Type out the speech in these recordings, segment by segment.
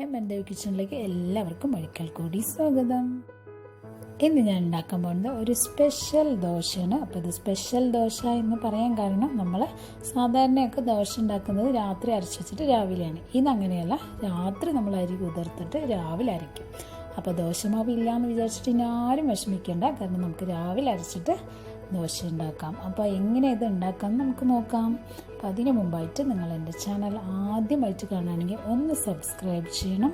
M എന്റെ കിച്ചണിലേക്ക് എല്ലാവർക്കും ഒരിക്കൽ കൂടി സ്വാഗതം. ഇന്ന് ഞാൻ ഉണ്ടാക്കാൻ പോകുന്നത് ഒരു സ്പെഷ്യൽ ദോശയാണ്. അപ്പോൾ ഇത് സ്പെഷ്യൽ ദോശ എന്ന് പറയാൻ കാരണം നമ്മൾ സാധാരണയൊക്കെ ദോശ ഉണ്ടാക്കുന്നത് രാത്രി അരച്ച് വെച്ചിട്ട് രാവിലെയാണ്. അങ്ങനെയല്ല രാത്രി നമ്മൾ അരി കുതിർത്തിട്ട് രാവിലെ അരയ്ക്കും. അപ്പോൾ ദോശമാവ് ഇല്ലയെന്ന് വിചാരിച്ചിട്ട് ഇനി ആരും വിഷമിക്കേണ്ട. കാരണം നമുക്ക് രാവിലെ അരച്ചിട്ട് ദോശ ഉണ്ടാക്കാം അപ്പോൾ എങ്ങനെ ഇത് ഉണ്ടാക്കാം നമുക്ക് നോക്കാം. അപ്പോൾ അതിന് മുമ്പായിട്ട് നിങ്ങൾ എന്റെ ചാനൽ ആദ്യമായിട്ട് കാണുകയാണെങ്കിൽ ഒന്ന് സബ്സ്ക്രൈബ് ചെയ്യണം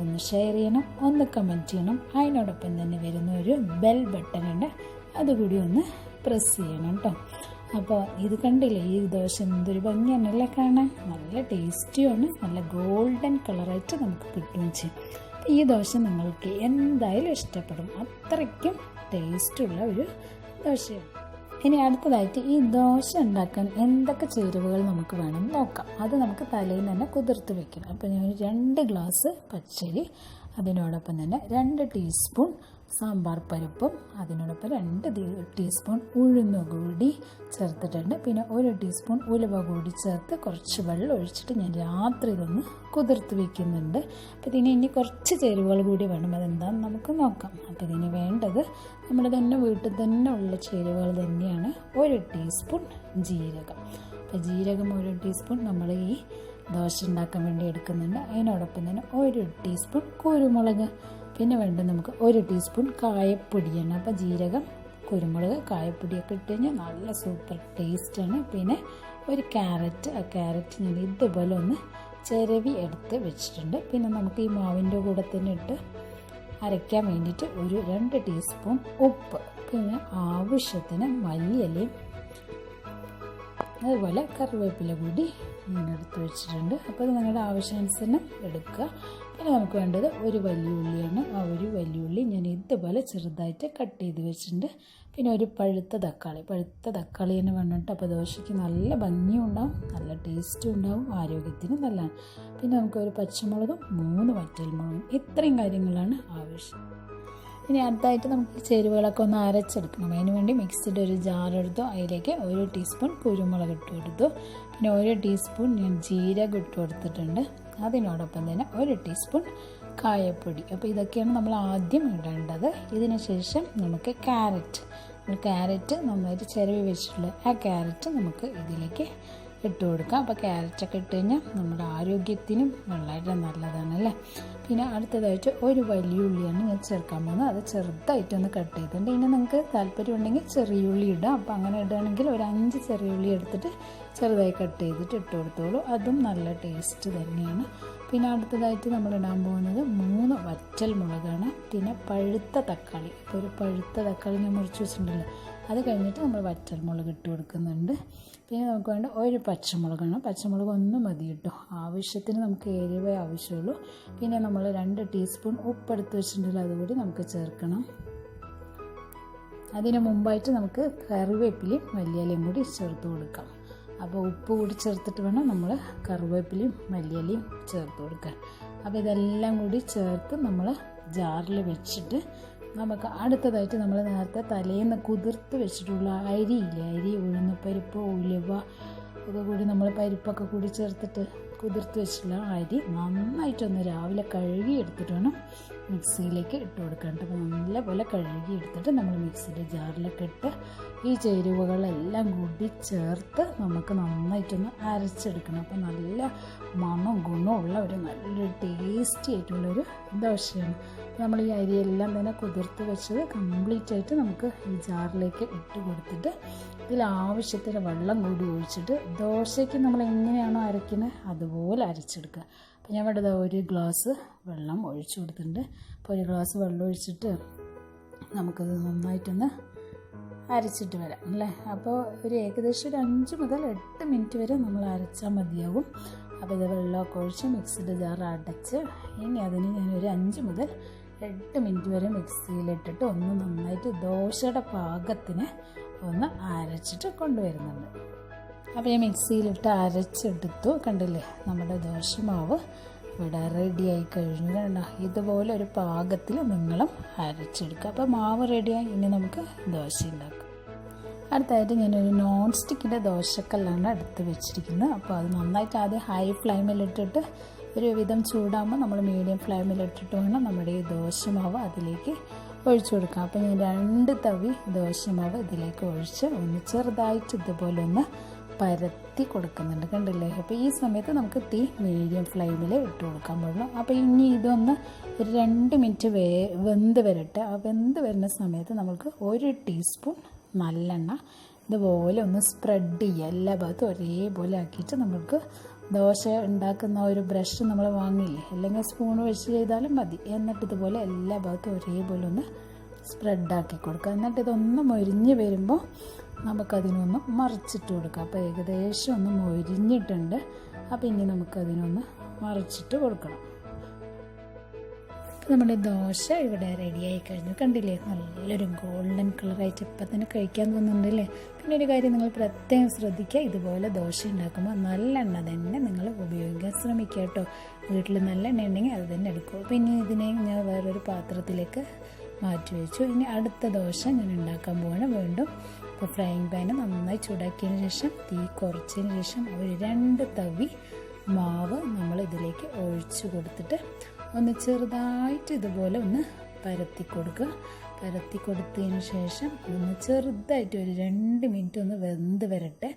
ഒന്ന് ഷെയർ ചെയ്യണം ഒന്ന് കമന്റ് ചെയ്യണം. അതിനോടൊപ്പം തന്നെ വരുന്ന ഒരു ബെൽ ബട്ടൺ ഉണ്ട്. അതുകൂടി ഒന്ന് പ്രസ് ചെയ്യണം കേട്ടോ അപ്പോൾ ഇത് കണ്ടില്ലേ ഈ ദോശ എന്തൊരു ഭംഗിയാണല്ലേ കാണാൻ? നല്ല ടേസ്റ്റിയാണ് നല്ല ഗോൾഡൻ കളറായിട്ട് നമുക്ക് കിട്ടുകയും ചെയ്യും ഈ ദോശ നിങ്ങൾക്ക് എന്തായാലും ഇഷ്ടപ്പെടും. അത്രയ്ക്കും ടേസ്റ്റുള്ള ഒരു ദോശയാണ് ഇനി അടുത്തതായിട്ട് ഈ ദോശ ഉണ്ടാക്കാൻ എന്തൊക്കെ ചേരുവകൾ നമുക്ക് വേണം നോക്കാം. അത് നമുക്ക് തലയിൽ തന്നെ കുതിർത്ത് വെക്കണം. അപ്പോൾ ഞാൻ രണ്ട് ഗ്ലാസ് പച്ചരി അതിനോടൊപ്പം തന്നെ രണ്ട് ടീസ്പൂൺ സാമ്പാർ പരിപ്പും അതിനോടൊപ്പം രണ്ട് ടീസ്പൂൺ ഉഴുന്ന് കൂടി ചേർത്തിട്ടുണ്ട്. പിന്നെ ഒരു ടീസ്പൂൺ ഉലുവ കൂടി ചേർത്ത് കുറച്ച് വെള്ളം ഒഴിച്ചിട്ട് ഞാൻ രാത്രി ഇതൊന്ന് കുതിർത്ത് വെക്കുന്നുണ്ട്. അപ്പോൾ ഇതിന് ഇനി കുറച്ച് ചേരുവകൾ കൂടി വേണം. അതെന്താണെന്ന് നമുക്ക് നോക്കാം. അപ്പോൾ ഇതിന് വേണ്ടത് നമ്മൾ തന്നെ വീട്ടിൽ തന്നെ ഉള്ള ചേരുവകൾ തന്നെയാണ് ഒരു ടീസ്പൂൺ ജീരകം. അപ്പോൾ ജീരകം ഒരു ടീസ്പൂൺ നമ്മൾ ഈ ദോശ ഉണ്ടാക്കാൻ വേണ്ടി എടുക്കുന്നുണ്ട്. അതിനോടൊപ്പം തന്നെ ഒരു ടീസ്പൂൺ കുരുമുളക്. പിന്നെ വേണ്ടത് നമുക്ക് ഒരു ടീസ്പൂൺ കായപ്പൊടിയാണ്. അപ്പോൾ ജീരകം കുരുമുളക് കായപ്പൊടിയൊക്കെ ഇട്ട് കഴിഞ്ഞാൽ നല്ല സൂപ്പർ ടേസ്റ്റാണ് പിന്നെ ഒരു ക്യാരറ്റ് ആ ക്യാരറ്റ് ഞാൻ ഇതുപോലെ ഒന്ന് ചിരവി എടുത്ത് വെച്ചിട്ടുണ്ട്. പിന്നെ നമുക്ക് ഈ മാവിന്റെ കൂടെ തന്നെ ഇട്ട് അരയ്ക്കാൻ വേണ്ടിയിട്ട് ഒരു രണ്ട് ടീസ്പൂൺ ഉപ്പ്. പിന്നെ ആവശ്യത്തിന് മല്ലിയിലയും അതുപോലെ കറിവേപ്പില കൂടി ഞാൻ എടുത്ത് വെച്ചിട്ടുണ്ട്. അപ്പോൾ ഇത് നിങ്ങളുടെ ആവശ്യാനുസരണം എടുക്കുക. പിന്നെ നമുക്ക് വേണ്ടത് ഒരു വലിയ ഉള്ളിയാണ്. ആ ഒരു വലിയ ഉള്ളി ഞാൻ ഇതുപോലെ ചെറുതായിട്ട് കട്ട് ചെയ്ത് വെച്ചിട്ടുണ്ട്. പിന്നെ ഒരു പഴുത്ത തക്കാളി. പഴുത്ത തക്കാളി തന്നെ വേണം അപ്പോൾ ദോശയ്ക്ക് നല്ല ഭംഗിയും ഉണ്ടാവും നല്ല ടേസ്റ്റും ഉണ്ടാവും ആരോഗ്യത്തിന് നല്ലതാണ്. പിന്നെ നമുക്ക് ഒരു പച്ചമുളകും മൂന്ന് വറ്റൽമുളകും. ഇത്രയും കാര്യങ്ങളാണ് ആവശ്യം. ഇനി അടുത്തായിട്ട് നമുക്ക് ചേരുവകളൊക്കെ ഒന്ന് അരച്ചെടുക്കണം. അതിന് വേണ്ടി മിക്സിയുടെ ഒരു ജാറെടുത്തു അതിലേക്ക് ഒരു ടീസ്പൂൺ കുരുമുളക് ഇട്ട് കൊടുത്തു. പിന്നെ ഒരു ടീസ്പൂൺ ഞാൻ ജീരകം ഇട്ട് കൊടുത്തിട്ടുണ്ട്. അതിനോടൊപ്പം തന്നെ ഒരു ടീസ്പൂൺ കായപ്പൊടി. അപ്പോൾ ഇതൊക്കെയാണ് നമ്മൾ ആദ്യം ഇടേണ്ടത്. ഇതിന് ശേഷം നമുക്ക് ക്യാരറ്റ് ക്യാരറ്റ് നന്നായിട്ട് ചിരവി വെച്ചിട്ടുള്ള ആ ക്യാരറ്റ് നമുക്ക് ഇതിലേക്ക് ഇട്ട് കൊടുക്കുക അപ്പോൾ ക്യാരറ്റൊക്കെ ഇട്ട് കഴിഞ്ഞാൽ നമ്മുടെ ആരോഗ്യത്തിനും വളരെ നല്ലതാണ് അല്ലേ പിന്നെ അടുത്തതായിട്ട് ഒരു വലിയ ഉള്ളിയാണ് ഞാൻ ചേർക്കാൻ പോകുന്നത്. അത് ചെറുതായിട്ടൊന്ന് കട്ട് ചെയ്തിട്ടുണ്ട്. ഇനി നിങ്ങൾക്ക് താല്പര്യം ഉണ്ടെങ്കിൽ ചെറിയ ഉള്ളി ഇടാം. അപ്പോൾ അങ്ങനെ ഇടുകയാണെങ്കിൽ ഒരു അഞ്ച് ചെറിയ ഉള്ളി എടുത്തിട്ട് ചെറുതായി കട്ട് ചെയ്തിട്ട് ഇട്ട് കൊടുത്തോളൂ. അതും നല്ല ടേസ്റ്റ് തന്നെയാണ്. പിന്നെ അടുത്തതായിട്ട് നമ്മൾ ഇടാൻ പോകുന്നത് മൂന്ന് വറ്റൽ മുളകാണ്. പിന്നെ പഴുത്ത തക്കാളി. ഇപ്പോൾ ഒരു പഴുത്ത തക്കാളി ഞാൻ മുറിച്ച് വെച്ചിട്ടുണ്ടല്ലോ. അത് കഴിഞ്ഞിട്ട് നമ്മൾ വറ്റൽ മുളക് ഇട്ട് കൊടുക്കുന്നുണ്ട്. പിന്നെ നമുക്ക് വേണ്ട ഒരു പച്ചമുളകാണ്. പച്ചമുളക് ഒന്ന് മതി കേട്ടോ. ആവശ്യത്തിന് നമുക്ക് എരിവേ ആവശ്യമുള്ളൂ. പിന്നെ നമ്മൾ രണ്ട് ടീസ്പൂൺ ഉപ്പെടുത്ത് വെച്ചിട്ടുണ്ടല്ലോ. അതുകൂടി നമുക്ക് ചേർക്കണം. അതിന് മുമ്പായിട്ട് നമുക്ക് കറിവേപ്പിലയും മല്ലിയിലയും കൂടി ചേർത്ത് കൊടുക്കാം. അപ്പോൾ ഉപ്പ് കൂടി ചേർത്തിട്ട് വേണം നമ്മൾ കറിവേപ്പിലയും മല്ലിയിലയും ചേർത്ത് കൊടുക്കാൻ. അപ്പോൾ ഇതെല്ലാം കൂടി ചേർത്ത് നമ്മൾ ജാറിൽ വെച്ചിട്ട് നമുക്ക് അടുത്തതായിട്ട് നമ്മൾ നേരത്തെ തലേന്ന് കുതിർത്ത് വെച്ചിട്ടുള്ള അരിയില്ലേ അരി ഉഴുന്നപ്പരിപ്പ് ഉലുവ ഒക്കെ കൂടി നമ്മൾ പരിപ്പൊക്കെ കൂടി ചേർത്തിട്ട് കുതിർത്ത് വെച്ചിട്ടുള്ള അരി നന്നായിട്ടൊന്ന് രാവിലെ കഴുകി എടുത്തിട്ട് വേണം മിക്സിയിലേക്ക് ഇട്ട് കൊടുക്കേണ്ടത് നല്ലപോലെ കഴുകി എടുത്തിട്ട് നമ്മൾ മിക്സിയുടെ ജാറിലൊക്കെ ഇട്ട് ഈ ചേരുവകളെല്ലാം കൂടി ചേർത്ത് നമുക്ക് നന്നായിട്ടൊന്ന് അരച്ചെടുക്കണം. അപ്പോൾ നല്ല മണം ഗുണമുള്ള ഒരു നല്ലൊരു ടേസ്റ്റി ആയിട്ടുള്ളൊരു ദോശയാണ്. നമ്മൾ ഈ അരിയെല്ലാം തന്നെ കുതിർത്ത് വെച്ചത് കംപ്ലീറ്റ് ആയിട്ട് നമുക്ക് ഈ ജാറിലേക്ക് ഇട്ട് കൊടുത്തിട്ട് ഇതിൽ ആവശ്യത്തിന് വെള്ളം കൂടി ഒഴിച്ചിട്ട് ദോശയ്ക്ക് നമ്മൾ എങ്ങനെയാണോ അരയ്ക്കുന്നത് അതുപോലെ അരച്ചെടുക്കുക. അപ്പോൾ ഞാൻ വേണ്ടത് ഒരു ഗ്ലാസ് വെള്ളം ഒഴിച്ചു കൊടുത്തിട്ടുണ്ട്. അപ്പോൾ ഒരു ഗ്ലാസ് വെള്ളം ഒഴിച്ചിട്ട് നമുക്കത് നന്നായിട്ടൊന്ന് അരച്ചിട്ട് വരാം അല്ലേ? അപ്പോൾ ഒരു ഏകദേശം ഒരു അഞ്ച് മുതൽ എട്ട് മിനിറ്റ് വരെ നമ്മൾ അരച്ചാൽ മതിയാകും. അപ്പോൾ ഇത് വെള്ളമൊക്കെ ഒഴിച്ച് മിക്സിയുടെ ജാർ അടച്ച് ഇനി അതിന് ഞാൻ ഒരു അഞ്ച് മുതൽ എട്ട് മിനിറ്റ് വരെ മിക്സിയിലിട്ടിട്ട് ഒന്ന് നന്നായിട്ട് ദോശയുടെ പാകത്തിന് ഒന്ന് അരച്ചിട്ട് കൊണ്ടുവരുന്നുണ്ട്. അപ്പോൾ ഞാൻ മിക്സിയിലിട്ട് അരച്ചെടുത്തു. കണ്ടില്ലേ? നമ്മുടെ ദോശമാവ് ഇവിടെ റെഡിയായി കഴിഞ്ഞു. കണ്ടോ? ഇതുപോലെ ഒരു പാകത്തിൽ നിങ്ങളും അരച്ചെടുക്കുക. അപ്പോൾ മാവ് റെഡിയായി ഇനി നമുക്ക് ദോശ ഉണ്ടാക്കാം. അടുത്തായിട്ട് ഞാനൊരു നോൺ സ്റ്റിക്കിന്റെ ദോശക്കല്ലാണ് എടുത്ത് വെച്ചിരിക്കുന്നത്. അപ്പോൾ അത് നന്നായിട്ട് ആദ്യം ഹൈ ഫ്ലെയിമിലിട്ടിട്ട് ഒരുവിധം ചൂടാകുമ്പോൾ നമ്മൾ മീഡിയം ഫ്ലെയിമിലിട്ടിട്ട് വേണം നമ്മുടെ ഈ ദോശമാവ് അതിലേക്ക് ഒഴിച്ചു കൊടുക്കാം. അപ്പോൾ ഞാൻ രണ്ട് തവി ദോശമാവ് ഇതിലേക്ക് ഒഴിച്ച് ഒന്ന് ചെറുതായിട്ട് ഇതുപോലെ ഒന്ന് പരത്തി കൊടുക്കുന്നുണ്ട്. കണ്ടില്ലേ? അപ്പോൾ ഈ സമയത്ത് നമുക്ക് തീ മീഡിയം ഫ്ലെയിമിൽ ഇട്ട് കൊടുക്കാൻ പാടുള്ളൂ. അപ്പോൾ ഇനി ഇതൊന്ന് ഒരു രണ്ട് മിനിറ്റ് വേ വെന്ത് വരട്ടെ. ആ വെന്ത് വരുന്ന സമയത്ത് നമുക്ക് ഒരു ടീസ്പൂൺ നല്ലെണ്ണ ഇതുപോലെ ഒന്ന് സ്പ്രെഡ് ചെയ്യുക. എല്ലാ ഭാഗത്തും ഒരേപോലെ ആക്കിയിട്ട് നമുക്ക് ദോശ ഉണ്ടാക്കുന്ന ഒരു ബ്രഷ് നമ്മൾ വാങ്ങില്ലേ? അല്ലെങ്കിൽ സ്പൂൺ വെച്ച് ചെയ്താലും മതി. എന്നിട്ട് ഇതുപോലെ എല്ലാ ഭാഗത്തും ഒരേപോലെ ഒന്ന് സ്പ്രെഡാക്കി കൊടുക്കുക. എന്നിട്ട് ഇതൊന്ന് മൊരിഞ്ഞ് വരുമ്പോൾ നമുക്കതിനൊന്ന് മറിച്ചിട്ട് കൊടുക്കാം അപ്പോൾ ഏകദേശം ഒന്ന് മൊരിഞ്ഞിട്ടുണ്ട്. അപ്പോൾ ഇനി നമുക്കതിനൊന്ന് മറിച്ചിട്ട് കൊടുക്കണം. അപ്പോൾ നമ്മുടെ ദോശ ഇവിടെ റെഡിയായി കഴിഞ്ഞു. കണ്ടില്ലേ? നല്ലൊരു ഗോൾഡൻ കളറായിട്ട് ഇപ്പം തന്നെ കഴിക്കാൻ തോന്നുന്നുണ്ടല്ലേ? പിന്നെ ഒരു കാര്യം നിങ്ങൾ പ്രത്യേകം ശ്രദ്ധിക്കുക. ഇതുപോലെ ദോശ ഉണ്ടാക്കുമ്പോൾ നല്ലെണ്ണ തന്നെ നിങ്ങൾ ഉപയോഗിക്കാൻ ശ്രമിക്കുക കേട്ടോ. വീട്ടിൽ നല്ലെണ്ണ ഉണ്ടെങ്കിൽ അത് തന്നെ എടുക്കും പിന്നെ ഇതിനെ ഞാൻ വേറൊരു പാത്രത്തിലേക്ക് മാറ്റി വെച്ചു. ഇനി അടുത്ത ദോശ ഞാൻ ഉണ്ടാക്കാൻ പോവാണ്. വീണ്ടും ഇപ്പോൾ ഫ്രൈങ് പാന് നന്നായി ചൂടാക്കിയതിന് ശേഷം തീ കുറച്ചതിന് ശേഷം ഒരു രണ്ട് തവി മാവ് നമ്മൾ ഇതിലേക്ക് ഒഴിച്ചു കൊടുത്തിട്ട് ഒന്ന് ചെറുതായിട്ട് ഇതുപോലെ ഒന്ന് പരത്തി കൊടുക്കുക. പരത്തി കൊടുത്തതിന് ശേഷം ഒന്ന് ചെറുതായിട്ട് ഒരു രണ്ട് മിനിറ്റ് ഒന്ന് വെന്ത് വരട്ടെ.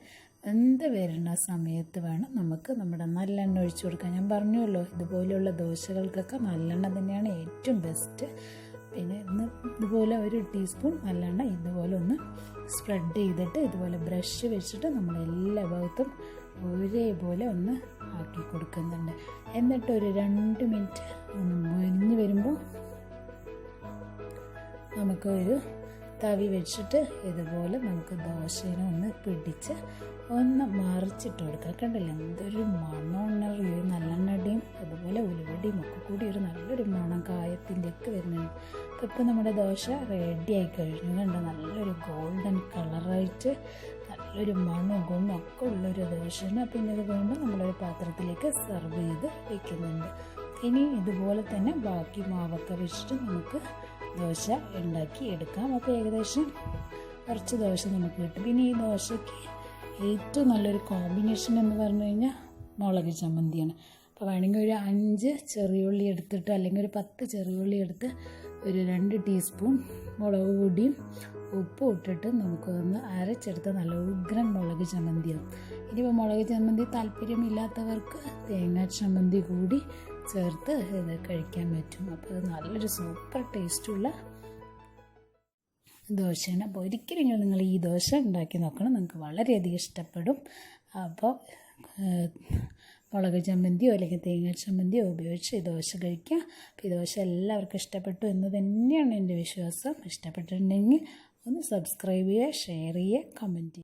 വെന്ത് വരുന്ന സമയത്ത് വേണം നമുക്ക് നമ്മുടെ നല്ലെണ്ണ ഒഴിച്ചു കൊടുക്കാൻ. ഞാൻ പറഞ്ഞല്ലോ ഇതുപോലെയുള്ള ദോശകൾക്കൊക്കെ നല്ലെണ്ണ തന്നെയാണ് ഏറ്റവും ബെസ്റ്റ് പിന്നെ ഇന്ന് ഇതുപോലെ ഒരു ടീസ്പൂൺ നല്ലെണ്ണ ഇതുപോലെ ഒന്ന് സ്പ്രെഡ് ചെയ്തിട്ട് ഇതുപോലെ ബ്രഷ് വെച്ചിട്ട് നമ്മൾ എല്ലാ ഭാഗത്തും ഒരേപോലെ ഒന്ന് ആക്കി കൊടുക്കുന്നുണ്ട്. എന്നിട്ട് ഒരു രണ്ട് മിനിറ്റ് ഒന്ന് മൊരിഞ്ഞ് വരുമ്പോൾ നമുക്ക് ഒരു തവി വെച്ചിട്ട് ഇതുപോലെ നമുക്ക് ദോശേനെ ഒന്ന് പിടിച്ച് ഒന്ന് മറിച്ചിട്ട് കൊടുക്കുക കണ്ടില്ല? എന്തൊരു മണമാണ് ഒരു നല്ലെണ്ണയുടെയും അതുപോലെ ഉലുവടിയും ഒക്കെ കൂടി ഒരു നല്ലൊരു മണം കായത്തിന്റെ ഒക്കെ വരുന്നുണ്ട്. അപ്പോൾ ഇപ്പോൾ നമ്മുടെ ദോശ റെഡി ആയി കഴിഞ്ഞു. കണ്ടോ? നല്ലൊരു ഗോൾഡൻ കളറായിട്ട് നല്ലൊരു മണവും ഒക്കെ ഉള്ളൊരു ദോശയാണ് പിന്നെ ഇത് വീണ്ടും നമ്മളൊരു പാത്രത്തിലേക്ക് സെർവ് ചെയ്ത് വെക്കുന്നുണ്ട്. ഇനി ഇതുപോലെ തന്നെ ബാക്കി മാവൊക്കെ വെച്ചിട്ട് നമുക്ക് ദോശ ഉണ്ടാക്കി എടുക്കാം. അപ്പോൾ ഏകദേശം കുറച്ച് ദോശ നമുക്ക് കിട്ടും. പിന്നെ ഈ ദോശയ്ക്ക് ഏറ്റവും നല്ലൊരു കോമ്പിനേഷൻ എന്ന് പറഞ്ഞു കഴിഞ്ഞാൽ മുളക് ചമ്മന്തിയാണ്. അപ്പോൾ വേണമെങ്കിൽ ഒരു അഞ്ച് ചെറിയുള്ളി എടുത്തിട്ട് അല്ലെങ്കിൽ ഒരു പത്ത് ചെറിയുള്ളി എടുത്ത് ഒരു രണ്ട് ടീസ്പൂൺ മുളക് പൊടിയും ഉപ്പും ഇട്ടിട്ട് നമുക്കൊന്ന് അരച്ചെടുത്ത നല്ല ഉഗ്രൻ മുളക് ചമ്മന്തിയാവും ഇനിയിപ്പോൾ മുളക് ചമ്മന്തി താല്പര്യമില്ലാത്തവർക്ക് തേങ്ങ ചമ്മന്തി കൂടി ചേർത്ത് ഇത് കഴിക്കാൻ പറ്റും. അപ്പോൾ നല്ലൊരു സൂപ്പർ ടേസ്റ്റുള്ള ദോശയാണ്. അപ്പോൾ ഒരിക്കലും നിങ്ങൾ ഈ ദോശ ഉണ്ടാക്കി നോക്കണം. നിങ്ങൾക്ക് വളരെയധികം ഇഷ്ടപ്പെടും. അപ്പോൾ മുളക് ചമ്മന്തിയോ അല്ലെങ്കിൽ തേങ്ങ ചമ്മന്തിയോ ഉപയോഗിച്ച് ഈ ദോശ കഴിക്കുക. അപ്പോൾ ഈ ദോശ എല്ലാവർക്കും ഇഷ്ടപ്പെട്ടു എന്ന് തന്നെയാണ് എന്റെ വിശ്വാസം. ഇഷ്ടപ്പെട്ടിട്ടുണ്ടെങ്കിൽ ഒന്ന് സബ്സ്ക്രൈബ് ചെയ്യുക ഷെയർ ചെയ്യുക കമന്റ് ചെയ്യുക.